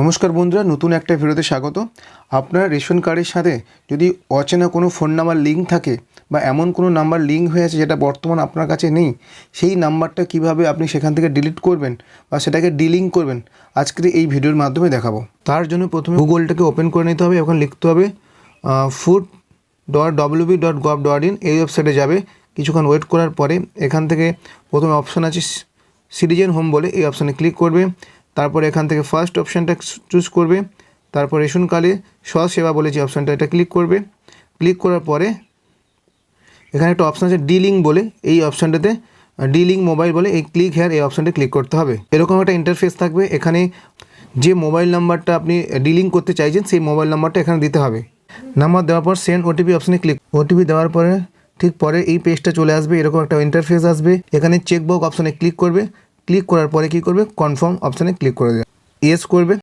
নমস্কার বন্ধুরা, নতুন একটা ভিডিওতে স্বাগত। আপনার রেশন কার্ডের সাথে যদি অচেনা কোনো ফোন নাম্বার লিঙ্ক থাকে বা এমন কোনো নাম্বার লিঙ্ক হয়ে আছে যেটা বর্তমান আপনার কাছে নেই, সেই নাম্বারটা কীভাবে আপনি সেখান থেকে ডিলিট করবেন বা সেটাকে ডিলিং করবেন আজকের এই ভিডিওর মাধ্যমে দেখাবো। তার জন্য প্রথমে গুগলটাকে ওপেন করে নিতে হবে, এখন লিখতে হবে food dot WB dot gov dot in এই ওয়েবসাইটে যাবে। কিছুক্ষণ ওয়েট করার পরে এখান থেকে প্রথমে অপশান আছে সিটিজেন হোম বলে, এই অপশানে ক্লিক করবে। তারপরে এখান থেকে ফার্স্ট অপশানটা চুজ করবে। তারপর রেশন কার্ডে স্বসেবা বলে যে অপশানটা এটা ক্লিক করবে। ক্লিক করার পরে এখানে একটা অপশান আছে ডিলিং বলে। এই অপশানটাতে ডিলিং মোবাইল বলে। এই ক্লিক হেয়ার এই অপশানটা ক্লিক করতে হবে। এরকম একটা ইন্টারফেস থাকবে। এখানে যে মোবাইল নাম্বারটা আপনি ডিলিং করতে চাইছেন, সেই মোবাইল নাম্বারটা এখানে দিতে হবে। নাম্বার দেওয়ার পর সেন্ড ওটিপি অপশানে ক্লিক ওটিপি দেওয়ার পরে, ঠিক পরে এই পেজটা চলে আসবে। এরকম একটা ইন্টারফেস আসবে। এখানে চেকবক অপশানে ক্লিক করবে। ক্লিক করার পরে কি করবে? কনফার্ম অপশানে ক্লিক করে দেবে। ইয়েস করবে।